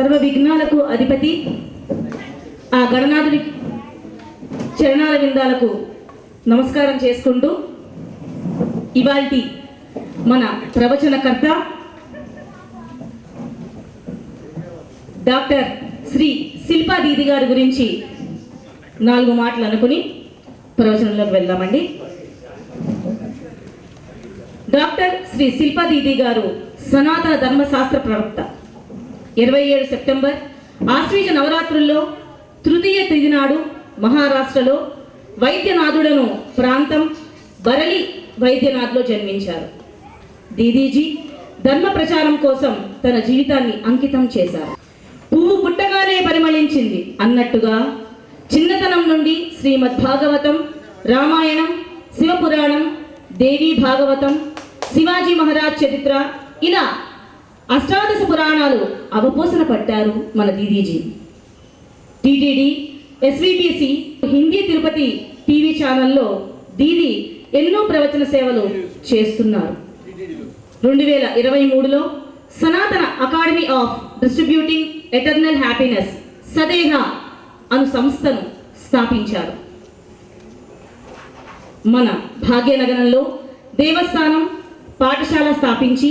సర్వ విఘ్నాలకు అధిపతి. ఆ గణనాథుడి చరణాల విందాలకు నమస్కారం చేసుకుంటూ ఇవాల్టి మన ప్రవచనకర్త డాక్టర్ శ్రీ శిల్పా దీది గారి గురించి నాలుగు మాటలు అనుకుని ప్రవచనంలోకి వెళ్దామండి. డాక్టర్ శ్రీ శిల్పా దీది గారు సనాతన ధర్మశాస్త్ర ప్రవక్త. ఇరవై ఏడు సెప్టెంబర్. ఆశ్వీజ నవరాత్రుల్లో తృతీయ తిదినాడు మహారాష్ట్రలో వైద్యనాథుడను ప్రాంతం బరలి వైద్యనాథ్లో జన్మించారు. దీదీజీ ధర్మ ప్రచారం కోసం తన జీవితాన్ని అంకితం చేశారు. పువ్వు పుట్టగానే పరిమళించింది. అన్నట్టుగా చిన్నతనం నుండి శ్రీమద్ భాగవతం రామాయణం శివపురాణం దేవీ భాగవతం శివాజీ మహారాజ్ చరిత్ర ఇలా అష్టాదశ పురాణాలు అవపోసన పట్టారు మన దీదీజీ. టీటీడీ ఎస్విబిసి హిందీ తిరుపతి టీవీ ఛానల్లో దీది ఎన్నో ప్రవచన సేవలు చేస్తున్నారు. రెండు వేల ఇరవై మూడులో Sanatana academy of distributing eternal happiness సదేహ అను సంస్థను స్థాపించారు. మన భాగ్యనగరంలో దేవస్థానం పాఠశాల స్థాపించి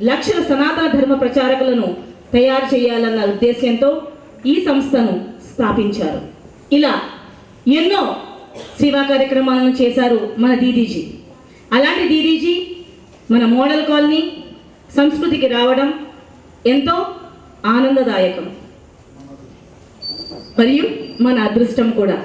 లక్షల సనాతన ధర్మ ప్రచారకులను తయారు చేయాలన్న ఉద్దేశంతో ఈ సంస్థను స్థాపించారు. ఇలా ఎన్నో సేవా కార్యక్రమాలను చేశారు మన దీదీజీ అలాంటి దీదీజీ మన మోడల్ కాలనీ సంస్కృతికి రావడం ఎంతో ఆనందదాయకం. మరియు మన అదృష్టం కూడా.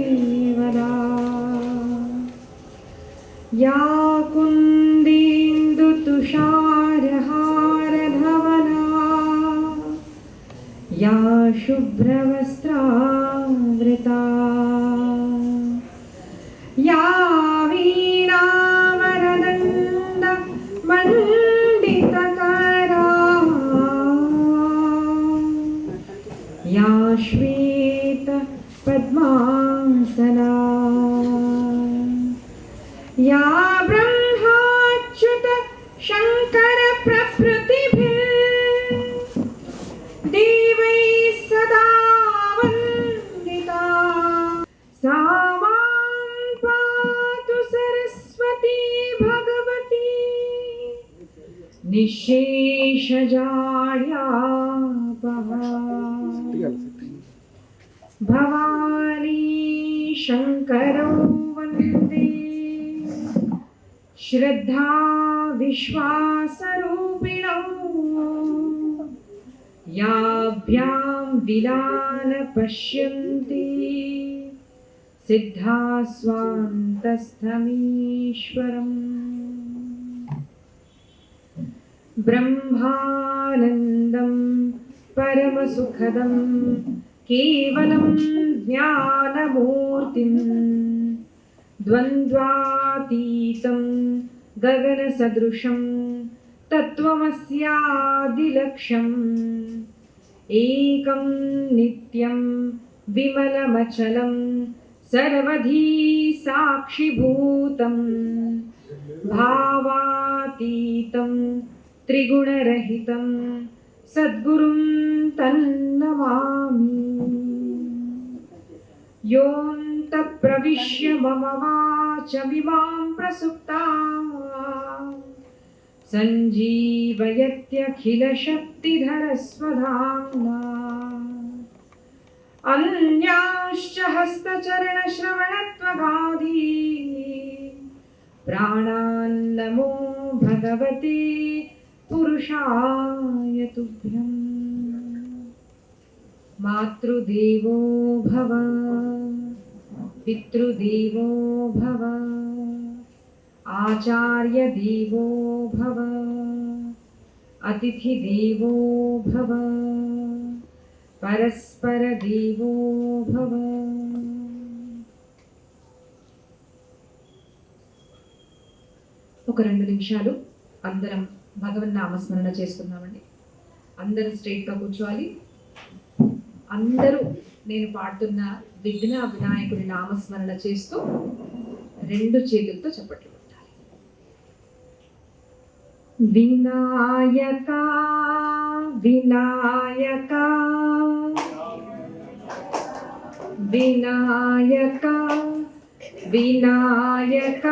विश्वासरूपिणौ। याभ्यां विलान पश्यन्ति। सिद्धा स्वान्तस्थमीश्वरम् ब्रह्मानन्दं परमसुखदं केवलं ज्ञानमूर्तिं द्वन्द्वातीतं गगनसदृशं तत्त्वमस्यादिलक्ष्यम्। एकं नित्यं विमलमचलं सर्वधी साक्षिभूतं भावातीतं त्रिगुणरहितं सद्गुरुं तन्नमामि। योऽन्तप्रविश्य मम वाचमिमां प्रसुप्ता सञ्जीवयत्यखिलशक्तिधरस्वधाम्ना। अन्याश्च हस्तचरणश्रवणत्वगाधी। प्राणान्नमो भगवते पुरुषाय तुभ्यम्। मातृदेवो भव पितृदेवो भव। आचार्यदेवो भव अतिथिदेवो भव परस्परदेवो भव ఒక రెండు నిమిషాలు అందరం భగవన్ నామస్మరణ చేసుకుందామండి అందరూ స్ట్రైట్గా కూర్చోవాలి అందరూ నేను పాడుతున్న విఘ్న వినాయకుడి నామస్మరణ చేస్తూ రెండు చేతులతో చప్పట్లు కొట్టాలి వినాయక వినాయక వినాయక వినాయక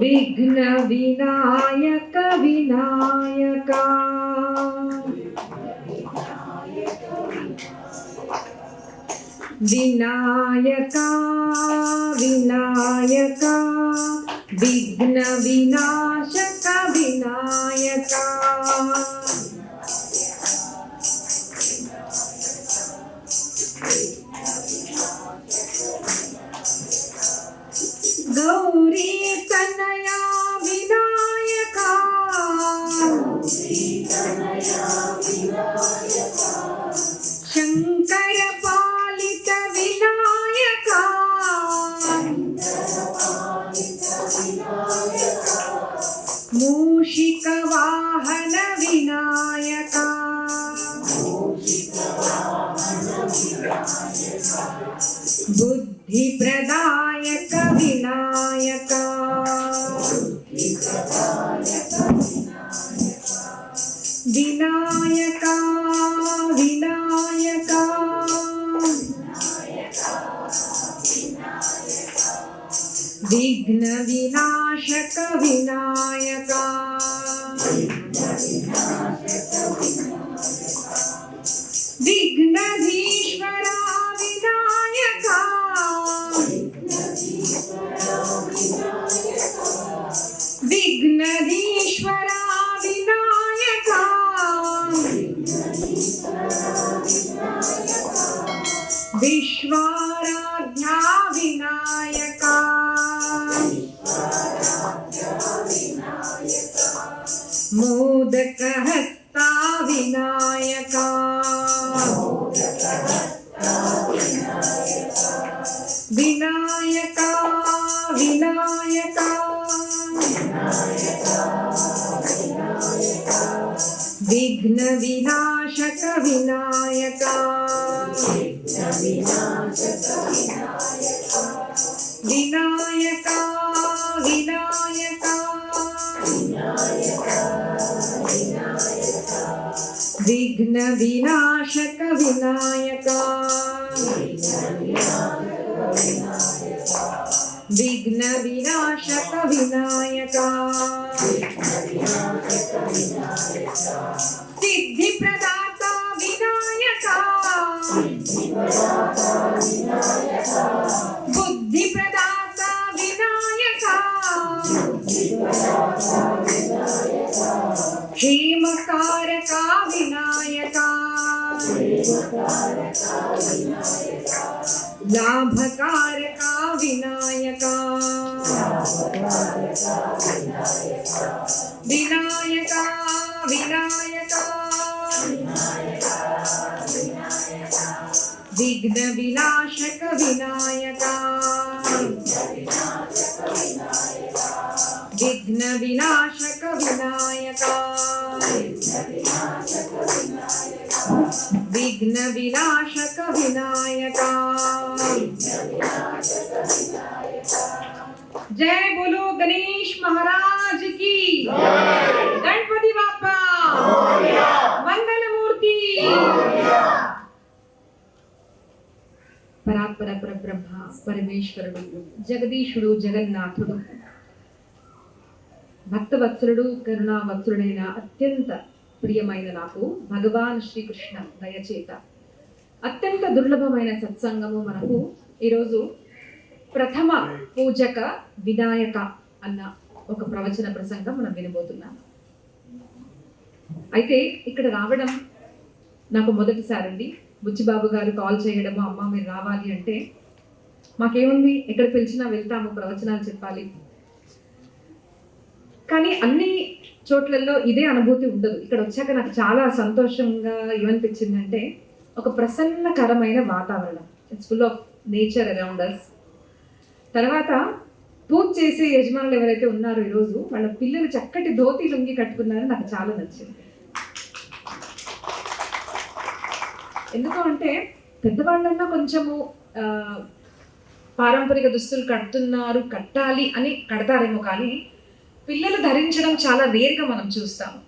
విఘ్న వినాయక వినాయక వినాయక వినాయక విఘ్న వినాశక వినాయక సిద్ధి ప్రదాత వినాయక బుద్ధి ప్రదాత వినాయక హేమకారక వినాయక లాభకారక వినాయక వినాయక వినాయక విఘ్న వినాశక వినాయక విఘ్న వినాశక వినాయక విఘ్న వినాశక వినాయక जय बोलो गणेश महाराज की गणपति बापा मंगल मूर्ति పరాత్పర పరబ్రహ్మ పరమేశ్వరుడు జగదీశుడు జగన్నాథుడు భక్తవత్సలుడు కరుణావత్సలుడైన అత్యంత ప్రియమైన నాకు భగవాన్ శ్రీకృష్ణ దయచేత అత్యంత దుర్లభమైన సత్సంగము మనకు ఈరోజు ప్రథమ పూజక వినాయక అన్న ఒక ప్రవచన ప్రసంగం మనం వినబోతున్నాం. అయితే ఇక్కడ రావడం నాకు మొదటిసారండి. బుచ్చిబాబు గారు కాల్ చేయడము అమ్మ మీరు రావాలి అంటే మాకేముంది? ఎక్కడ పిలిచినా వెళ్తాము ప్రవచనాలు చెప్పాలి. కానీ అన్ని చోట్లలో ఇదే అనుభూతి ఉండదు. ఇక్కడ వచ్చాక నాకు చాలా సంతోషంగా ఏమనిపించిందంటే ఒక ప్రసన్నకరమైన వాతావరణం. It's full of nature around us తర్వాత పూజ చేసే యజమానులు ఎవరైతే ఉన్నారో ఈరోజు వాళ్ళ పిల్లలు చక్కటి ధోతి లుంగి కట్టుకున్నారని నాకు చాలా నచ్చింది. ఎందుకు అంటే పెద్దవాళ్ళన్నా కొంచెము పారంపరిక దుస్తులు కడుతున్నారు కట్టాలి అని కడతారేమో కానీ పిల్లలు ధరించడం చాలా రేర్గా మనం చూస్తాము.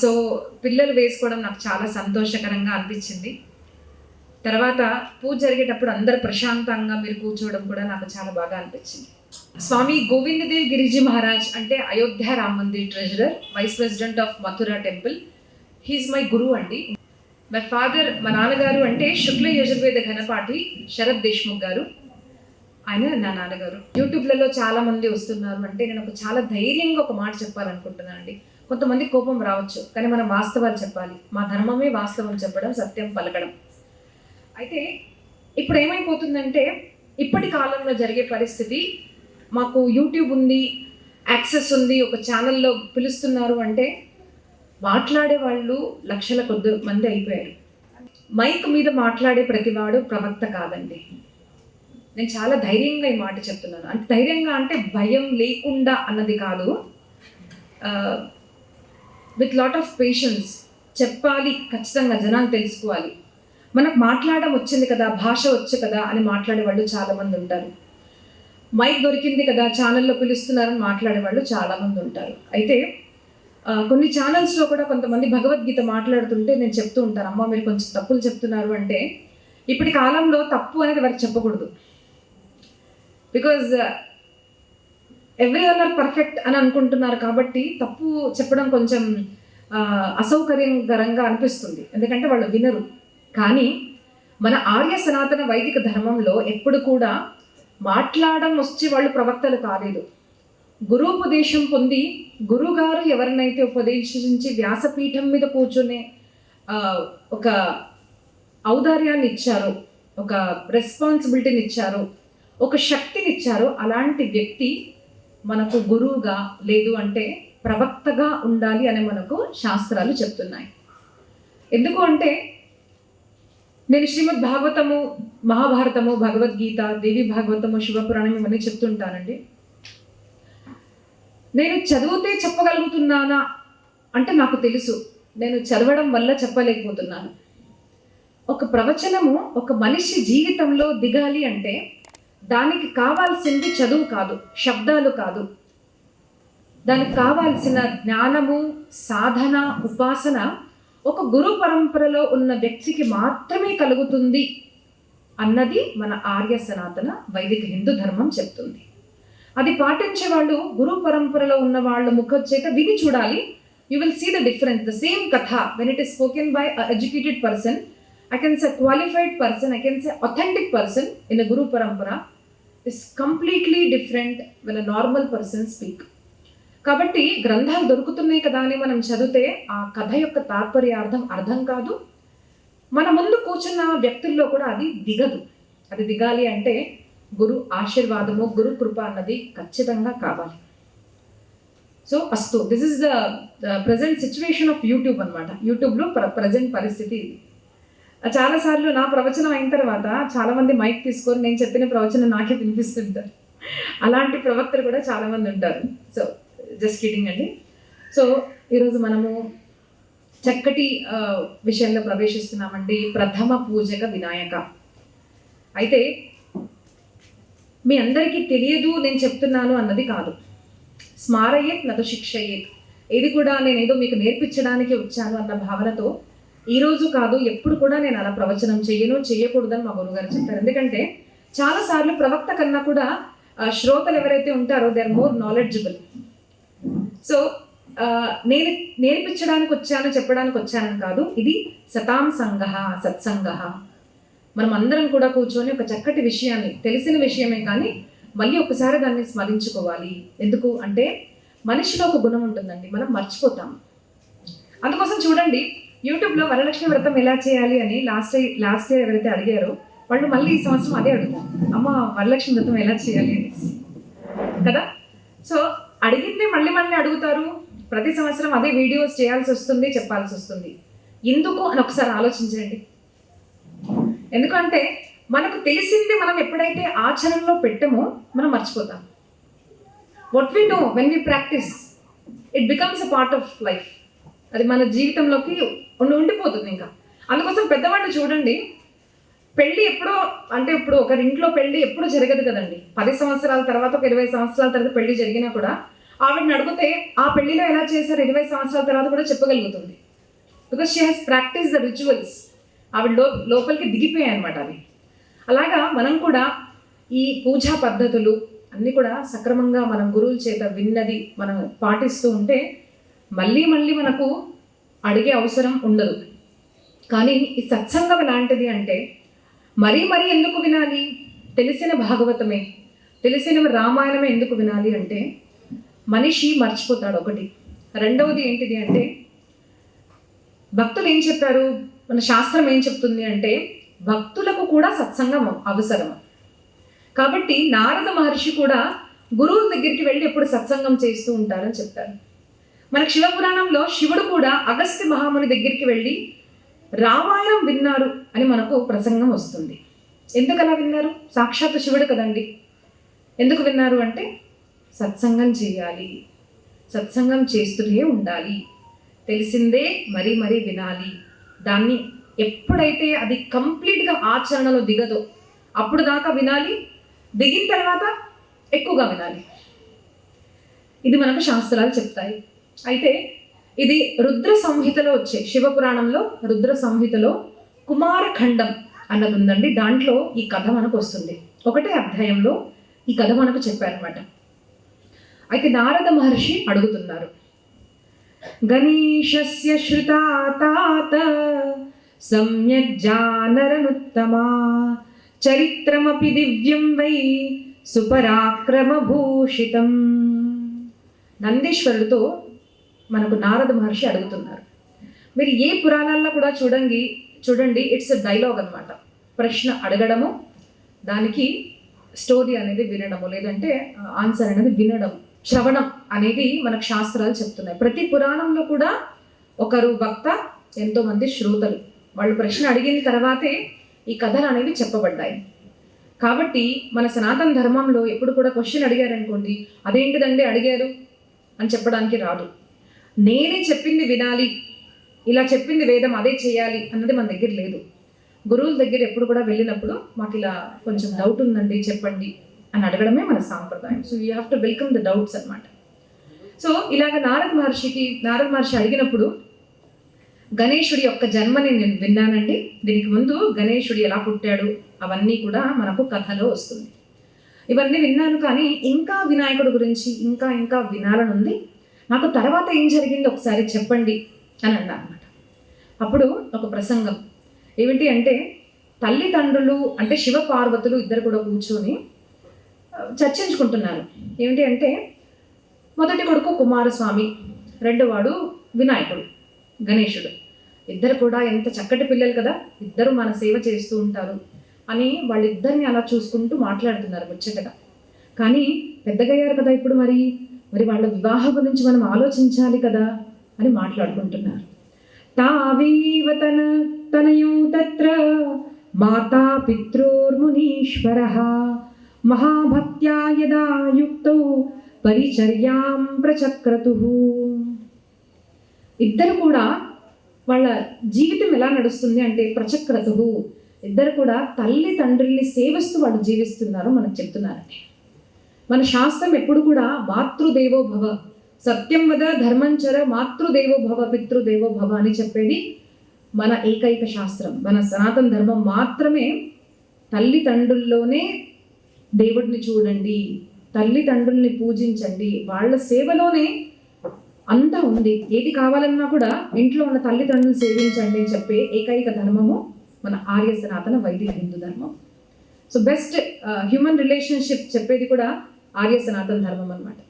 సో పిల్లలు వేసుకోవడం నాకు చాలా సంతోషకరంగా అనిపించింది. తర్వాత పూజ జరిగేటప్పుడు అందరు ప్రశాంతంగా మీరు కూర్చోవడం కూడా నాకు చాలా బాగా అనిపించింది. స్వామి గోవిందదేవ్ గిరిజీ మహారాజ్ అంటే Ayodhya Ram Mandir treasurer vice president of Mathura temple he's my గురువు అండి. మై ఫాదర్ మా నాన్నగారు అంటే శుక్ల యజుర్వేద ఘనపాఠి శరత్ దేశ్ముఖ్ గారు. ఆయన నా నాన్నగారు. యూట్యూబ్లలో చాలా మంది వస్తున్నారు అంటే నేను ఒక చాలా ధైర్యంగా ఒక మాట చెప్పాలనుకుంటున్నాను అండి. కొంతమంది కోపం రావచ్చు కానీ మనం వాస్తవాలు చెప్పాలి. మా ధర్మమే వాస్తవం చెప్పడం సత్యం పలకడం. అయితే ఇప్పుడు ఏమైపోతుందంటే ఇప్పటి కాలంలో జరిగే పరిస్థితి మాకు యూట్యూబ్ ఉంది యాక్సెస్ ఉంది ఒక ఛానల్లో పిలుస్తున్నారు అంటే మాట్లాడే వాళ్ళు లక్షల కొద్ది మంది అయిపోయారు. మైక్ మీద మాట్లాడే ప్రతివాడు ప్రవక్త కాదండి. నేను చాలా ధైర్యంగా ఈ మాట చెప్తున్నాను. అంటే ధైర్యంగా అంటే భయం లేకుండా అన్నది కాదు. విత్ లాట్ ఆఫ్ పేషెన్స్ చెప్పాలి ఖచ్చితంగా జనాలు తెలుసుకోవాలి. మనకు మాట్లాడడం వచ్చింది కదా భాష వచ్చు కదా అని మాట్లాడే వాళ్ళు చాలామంది ఉంటారు. మైక్ దొరికింది కదా ఛానల్లో పిలుస్తున్నారని మాట్లాడే వాళ్ళు చాలామంది ఉంటారు. అయితే కొన్ని ఛానల్స్లో కూడా కొంతమంది భగవద్గీత మాట్లాడుతుంటే నేను చెప్తూ ఉంటాను అమ్మ మీరు కొంచెం తప్పులు చెప్తున్నారు అంటే ఇప్పటి కాలంలో తప్పు అనేది వారికి చెప్పకూడదు. Because every one are perfect అని అనుకుంటున్నారు కాబట్టి తప్పు చెప్పడం కొంచెం అసౌకర్యకరంగా అనిపిస్తుంది. ఎందుకంటే వాళ్ళు వినరు. కానీ మన ఆర్య సనాతన వైదిక ధర్మంలో ఎప్పుడు కూడా మాట్లాడడం వచ్చి వాళ్ళు ప్రవక్తలు కాలేదు. గురుపదేశం పొంది గురుగారు ఎవరినైతే ఉపదేశించి వ్యాసపీఠం మీద కూర్చునే ఒక ఔదార్యాన్ని ఇచ్చారో ఒక రెస్పాన్సిబిలిటీని ఇచ్చారో ఒక శక్తిని ఇచ్చారో అలాంటి వ్యక్తి మనకు గురువుగా లేదు అంటే ప్రవక్తగా ఉండాలి అని మనకు శాస్త్రాలు చెప్తున్నాయి. ఎందుకు అంటే నేను శ్రీమద్ భాగవతము మహాభారతము భగవద్గీత దేవి భాగవతము శివపురాణం ఇవన్నీ చెప్తుంటానండి. నేను చదివితే చెప్పగలుగుతున్నానా అంటే నాకు తెలుసు. నేను చదవడం వల్ల చెప్పలేకపోతున్నాను. ఒక ప్రవచనము ఒక మనిషి జీవితంలో దిగాలి అంటే దానికి కావాల్సింది చదువు కాదు శబ్దాలు కాదు. దానికి కావాల్సిన జ్ఞానము సాధన ఉపాసన ఒక గురు పరంపరలో ఉన్న వ్యక్తికి మాత్రమే కలుగుతుంది అన్నది మన ఆర్య సనాతన వైదిక హిందూ ధర్మం చెప్తుంది. అది పాటించే వాళ్ళు గురు పరంపరలో ఉన్న వాళ్ళ ముఖచేత విని చూడాలి. You will see the difference the same కథ when it is spoken by educated person I can say qualified person I can say authentic person in a guru parampara is completely different when a normal person speak కాబట్టి గ్రంథాలు దొరుకుతున్నాయి కదా అని మనం చదివితే ఆ కథ యొక్క తాత్పర్యార్థం అర్థం కాదు. మన ముందు కూర్చున్న వ్యక్తుల్లో కూడా అది దిగదు. అది దిగాలి అంటే గురు ఆశీర్వాదము గురు కృప అన్నది ఖచ్చితంగా కావాలి. సో అస్తు this is the present situation of YouTube అనమాట యూట్యూబ్లో ప్ర ప్రజెంట్ పరిస్థితి ఇది. చాలాసార్లు నా ప్రవచనం అయిన తర్వాత చాలామంది మైక్ తీసుకొని నేను చెప్పిన ప్రవచనం నాకే వినిపిస్తుంటారు. అలాంటి ప్రవక్తలు కూడా చాలామంది ఉంటారు. సో జస్ట్ కిడింగ్ అండి. సో ఈరోజు మనము చక్కటి విషయంలో ప్రవేశిస్తున్నామండి. ప్రథమ పూజక వినాయక. అయితే మీ అందరికీ తెలియదు నేను చెప్తున్నాను అన్నది కాదు. స్మారయేత్ నదు శిక్షయేత్. ఇది కూడా నేను ఏదో మీకు నేర్పించడానికి వచ్చాను అన్న భావనతో ఈ రోజు కాదు ఎప్పుడు కూడా నేను అలా ప్రవచనం చెయ్యను చేయకూడదని మా గురుగారు చెప్తారు ఎందుకంటే చాలాసార్లు ప్రవక్త కన్నా కూడా శ్రోతలు ఎవరైతే ఉంటారో they are more knowledgeable so uh, నేను నేర్పించడానికి వచ్చాను చెప్పడానికి వచ్చానని కాదు. ఇది సతాం సంగ సత్సంగ మనం అందరం కూడా కూర్చొని ఒక చక్కటి విషయాన్ని తెలిసిన విషయమే కానీ మళ్ళీ ఒకసారి దాన్ని స్మరించుకోవాలి. ఎందుకు అంటే మనిషిలో ఒక గుణం ఉంటుందండి మనం మర్చిపోతాం. అందుకోసం చూడండి యూట్యూబ్లో వరలక్ష్మి వ్రతం ఎలా చేయాలి అని లాస్ట్ లాస్ట్ ఇయర్ ఎవరైతే అడిగారో వాళ్ళు మళ్ళీ ఈ సంవత్సరం అదే అడుగుతాం అమ్మ వరలక్ష్మి వ్రతం ఎలా చేయాలి అని కదా? సో అడిగింది మళ్ళీ మళ్ళీ అడుగుతారు. ప్రతి సంవత్సరం అదే వీడియోస్ చేయాల్సి వస్తుంది చెప్పాల్సి వస్తుంది. ఎందుకు అని ఒకసారి ఆలోచించండి. ఎందుకంటే మనకు తెలిసింది మనం ఎప్పుడైతే ఆచరణలో పెట్టమో మనం మర్చిపోతాం. What we know when we practice it becomes a part of life అది మన జీవితంలోకి ఉండి ఉండిపోతుంది ఇంకా. అందుకోసం పెద్దవాళ్ళు చూడండి పెళ్ళి ఎప్పుడో అంటే ఇప్పుడు ఒకరింట్లో ఇంట్లో పెళ్ళి ఎప్పుడు జరగదు కదండి. పది సంవత్సరాల తర్వాత ఒక ఇరవై సంవత్సరాల తర్వాత పెళ్ళి జరిగినా కూడా ఆవిడని అడిగితే ఆ పెళ్ళిలో ఎలా చేశారు ఇరవై సంవత్సరాల తర్వాత కూడా చెప్పగలుగుతుంది. Because she has practice the rituals ఆవిడ లో లోపలికి దిగిపోయాయి అనమాట అవి. అలాగా మనం కూడా ఈ పూజా పద్ధతులు అన్నీ కూడా సక్రమంగా మనం గురువుల చేత విన్నది మనం పాటిస్తూ ఉంటే మళ్ళీ మళ్ళీ మనకు అడిగే అవసరం ఉండదు. కానీ ఈ సత్సంగం ఎలాంటిది అంటే మరీ మరీ ఎందుకు వినాలి? తెలిసిన భాగవతమే. తెలిసిన రామాయణమే ఎందుకు వినాలి అంటే మనిషి మర్చిపోతాడు ఒకటి. రెండవది ఏంటిది అంటే భక్తులు ఏం చెప్పారు మన శాస్త్రం ఏం చెప్తుంది అంటే భక్తులకు కూడా సత్సంగం అవసరం. కాబట్టి నారద మహర్షి కూడా గురువుల దగ్గరికి వెళ్ళి ఎప్పుడు సత్సంగం చేస్తూ ఉంటారని చెప్తారు. మనకు శివపురాణంలో శివుడు కూడా అగస్త్య మహాముని దగ్గరికి వెళ్ళి రామాయణం విన్నారు అని మనకు ప్రసంగం వస్తుంది. ఎందుకలా విన్నారు? సాక్షాత్ శివుడు కదండి. ఎందుకు విన్నారు అంటే సత్సంగం చేయాలి. సత్సంగం చేస్తూనే ఉండాలి. తెలిసిందే మరీ మరీ వినాలి. దాన్ని ఎప్పుడైతే అది కంప్లీట్గా ఆచరణలో దిగదో అప్పుడు దాకా వినాలి. దిగిన తర్వాత ఎక్కువగా వినాలి. ఇది మనకు శాస్త్రాలు చెప్తాయి. అయితే ఇది రుద్ర సంహితలో వచ్చే శివపురాణంలో రుద్ర సంహితలో కుమారఖండం అన్నది ఉందండి. దాంట్లో ఈ కథ మనకు వస్తుంది. ఒకటే అధ్యాయంలో ఈ కథ మనకు చెప్పారనమాట అయితే నారద మహర్షి అడుగుతున్నారు. గణేశస్య శ్రుతా తాత సమ్యక్ జానరనుత్తమా చరిత్రమపి దివ్యం వై సుపరాక్రమభూషితం. నందీశ్వరుడితో మనకు నారద మహర్షి అడుగుతున్నారు. మీరు ఏ పురాణాల్లో కూడా చూడండి చూడండి ఇట్స్ ఎ డైలాగ్ అన్నమాట. ప్రశ్న అడగడము దానికి స్టోరీ అనేది వినడము లేదంటే ఆన్సర్ అనేది వినడము. శ్రవణం అనేది మనకు శాస్త్రాలు చెప్తున్నాయి. ప్రతి పురాణంలో కూడా ఒకరు భక్త ఎంతో మంది శ్రోతలు. వాళ్ళు ప్రశ్న అడిగిన తర్వాతే ఈ కథలు అనేవి చెప్పబడ్డాయి. కాబట్టి మన సనాతన ధర్మంలో ఎప్పుడు కూడా క్వశ్చన్ అడిగారనుకోండి అదేంటిదండి అడిగారు? అని చెప్పడానికి రాదు. నేనే చెప్పింది వినాలి ఇలా చెప్పింది వేదం అదే చేయాలి అన్నది మన దగ్గర లేదు. గురువుల దగ్గర ఎప్పుడు కూడా వెళ్ళినప్పుడు మాకు ఇలా కొంచెం డౌట్ ఉందండి చెప్పండి. అని అడగడమే మన సాంప్రదాయం. So you have to welcome the doubts అనమాట సో ఇలాగ నారద మహర్షికి నారద మహర్షి అడిగినప్పుడు గణేశుడి యొక్క జన్మని నేను విన్నానండి. దీనికి ముందు గణేశుడు ఎలా పుట్టాడు? అవన్నీ కూడా మనకు కథలో వస్తుంది. ఇవన్నీ విన్నాను కానీ ఇంకా వినాయకుడి గురించి ఇంకా ఇంకా వినాలని ఉంది నాకు తర్వాత ఏం జరిగింది ఒకసారి చెప్పండి అని అన్నా అనమాట అప్పుడు ఒక ప్రసంగం. ఏమిటి అంటే తల్లిదండ్రులు అంటే శివ పార్వతులు ఇద్దరు కూడా కూర్చొని చర్చించుకుంటున్నారు. ఏమిటి అంటే మొదటి కొడుకు కుమారస్వామి రెండోవాడు వినాయకుడు గణేశుడు. ఇద్దరు కూడా ఎంత చక్కటి పిల్లలు కదా ఇద్దరు మన సేవ చేస్తూ ఉంటారు అని వాళ్ళిద్దరిని అలా చూసుకుంటూ మాట్లాడుతున్నారు ముచ్చటగా. కానీ పెద్దగయ్యారు కదా ఇప్పుడు మరి? మరి వాళ్ళ వివాహం గురించి మనం ఆలోచించాలి కదా అని మాట్లాడుకుంటున్నారు. తావీవ తన తనయో తత్ర మాతా పితృర్మునీశ్వర మహాభక్త్యా యదా యుక్తో పరిచర్యాం ప్రచక్రతు. ఇద్దరు కూడా వాళ్ళ జీవితం ఎలా నడుస్తుంది అంటే ప్రచక్రతు. ఇద్దరు కూడా తల్లి తండ్రుల్ని సేవిస్తూ వాళ్ళు జీవిస్తున్నారు మనకు చెప్తున్నారండి. మన శాస్త్రం ఎప్పుడు కూడా మాతృదేవో భవ సత్యం వద ధర్మంచర మాతృదేవో భవ పితృదేవో భవ అని చెప్పేది మన ఏకైక శాస్త్రం. మన సనాతన ధర్మం మాత్రమే తల్లిదండ్రుల్లోనే దేవుడిని చూడండి తల్లిదండ్రుల్ని పూజించండి వాళ్ళ సేవలోనే అంతా ఉంది. ఏది కావాలన్నా కూడా ఇంట్లో ఉన్న తల్లిదండ్రులు సేవించండి అని చెప్పే ఏకైక ధర్మము మన ఆర్య సనాతన వైదిక హిందూ ధర్మం. సో బెస్ట్ హ్యూమన్ రిలేషన్షిప్ చెప్పేది కూడా ఆర్య సనాతన ధర్మం అనమాట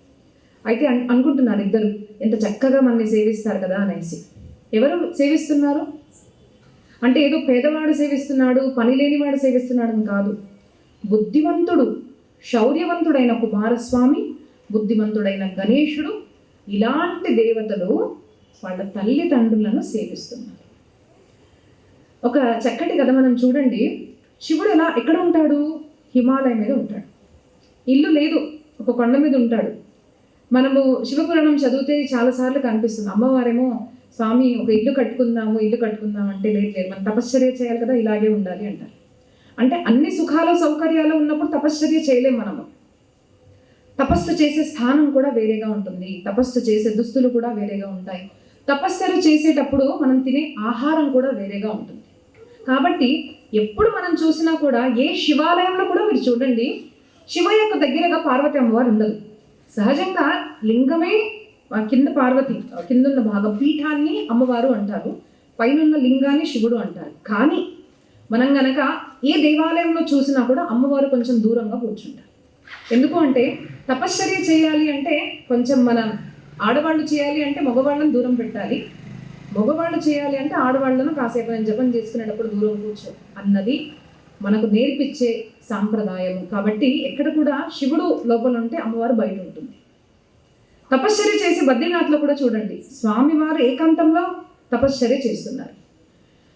అయితే అనుకుంటున్నారు ఇద్దరు ఎంత చక్కగా మనల్ని సేవిస్తారు కదా అనేసి. ఎవరు సేవిస్తున్నారు? అంటే ఏదో పేదవాడు సేవిస్తున్నాడు పని లేనివాడు సేవిస్తున్నాడు అని కాదు. బుద్ధివంతుడు శౌర్యవంతుడైన కుమారస్వామి బుద్ధిమంతుడైన గణేశుడు ఇలాంటి దేవతలు వాళ్ళ తల్లిదండ్రులను సేవిస్తున్నారు. ఒక చక్కటి కథ మనం చూడండి. శివుడు ఎలా ఎక్కడ ఉంటాడు? హిమాలయం మీద ఉంటాడు. ఇల్లు లేదు ఒక కొండ మీద ఉంటాడు. మనము శివపురాణం చదివితే చాలాసార్లు కనిపిస్తుంది. అమ్మవారేమో స్వామి ఒక ఇల్లు కట్టుకుందాము ఇల్లు కట్టుకుందాం అంటే లేదు లేదు. మనం తపశ్చర్య చేయాలి కదా ఇలాగే ఉండాలి అంటారు. అంటే అన్ని సుఖాలు సౌకర్యాలు ఉన్నప్పుడు తపశ్చర్య చేయలేం మనము. తపస్సు చేసే స్థానం కూడా వేరేగా ఉంటుంది. తపస్సు చేసే దుస్తులు కూడా వేరేగా ఉంటాయి. తపస్సులు చేసేటప్పుడు మనం తినే ఆహారం కూడా వేరేగా ఉంటుంది. కాబట్టి ఎప్పుడు మనం చూసినా కూడా ఏ శివాలయంలో కూడా మీరు చూడండి శివ యొక్క దగ్గరగా పార్వతి అమ్మవారు ఉండదు. సహజంగా లింగమే కింద పార్వతి కిందున్న భాగం పీఠాన్ని అమ్మవారు అంటారు. పైనున్న లింగాన్ని శివుడు అంటారు. కానీ మనం గనక ఏ దేవాలయంలో చూసినా కూడా అమ్మవారు కొంచెం దూరంగా కూర్చుంటారు. ఎందుకు అంటే తపశ్చర్య చేయాలి అంటే కొంచెం మనం ఆడవాళ్ళు చేయాలి అంటే మగవాళ్ళని దూరం పెట్టాలి. మగవాళ్ళు చేయాలి అంటే ఆడవాళ్ళను కాసేపు నేను జపం చేసుకునేటప్పుడు దూరం కూర్చో అన్నది మనకు నేర్పించే సాంప్రదాయం. కాబట్టి ఎక్కడ కూడా శివుడు లోపల ఉంటే అమ్మవారు బయట ఉంటుంది. తపశ్చర్య చేసి బద్రీనాథ్లో కూడా చూడండి. స్వామివారు ఏకాంతంలో తపశ్చర్య చేస్తున్నారు.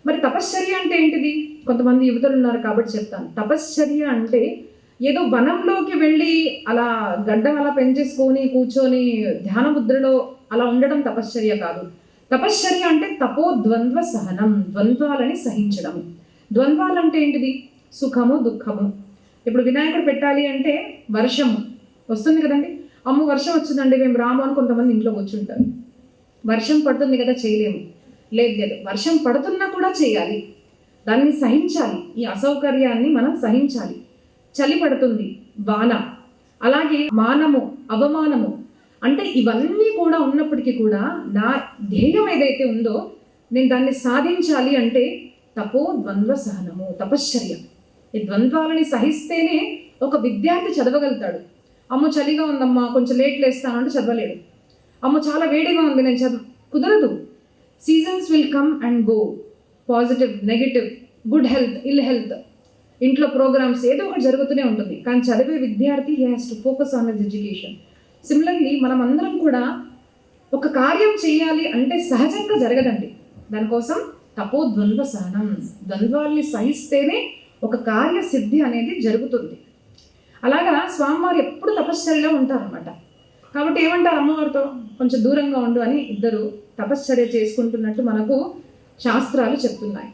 మరి తపశ్చర్య అంటే ఏంటిది? కొంతమంది యువతులు ఉన్నారు కాబట్టి చెప్తాను. తపశ్చర్య అంటే ఏదో వనంలోకి వెళ్ళి అలా గడ్డం అలా పెంచేసుకొని కూర్చొని ధ్యాన ముద్రలో అలా ఉండడం తపశ్చర్య కాదు. తపశ్చర్య అంటే తపో ద్వంద్వ సహనం ద్వంద్వాలని సహించడం. ద్వంద్వాలు అంటే ఏంటిది? సుఖము దుఃఖము. ఇప్పుడు వినాయకుడు పెట్టాలి అంటే వర్షము. వస్తుంది కదండి? అమ్మ వర్షం వచ్చిందండి మేము రాము అని కొంతమంది ఇంట్లో కూర్చుంటారు. వర్షం పడుతుంది కదా చేయలేము. లేదు లేదు. వర్షం పడుతున్నా కూడా చేయాలి. దాన్ని సహించాలి. ఈ అసౌకర్యాన్ని మనం సహించాలి. చలి పడుతుంది వాన. అలాగే మానము అవమానము. అంటే ఇవన్నీ కూడా ఉన్నప్పటికీ కూడా నా ధ్యేయం ఏదైతే ఉందో నేను దాన్ని సాధించాలి అంటే తపో ద్వంద్వ సహనము తపశ్చర్య. ఈ ద్వంద్వాలని సహిస్తేనే ఒక విద్యార్థి చదవగలుగుతాడు. అమ్మ చలిగా ఉందమ్మా కొంచెం లేట్ లేస్తాను అంటే చదవలేడు. అమ్మ చాలా వేడిగా ఉంది నేను చదువు. కుదరదు. Seasons will come and go positive negative good health ill health ఇంట్లో ప్రోగ్రామ్స్ ఏదో ఒకటి జరుగుతూనే ఉంటుంది. కానీ చదివే విద్యార్థి he has to focus on his education similarly మనం అందరం కూడా ఒక కార్యం చేయాలి అంటే సహజంగా జరగదండి. దానికోసం తపో ద్వంద్వ సహనం ద్వంద్వాల్ని సహిస్తేనే ఒక కార్యసిద్ధి అనేది జరుగుతుంది. అలాగా స్వామివారు ఎప్పుడు తపశ్చర్యలో ఉంటారనమాట కాబట్టి ఏమంటారు అమ్మవారితో? కొంచెం దూరంగా ఉండు అని ఇద్దరు తపశ్చర్య చేసుకుంటున్నట్టు మనకు శాస్త్రాలు చెప్తున్నాయి.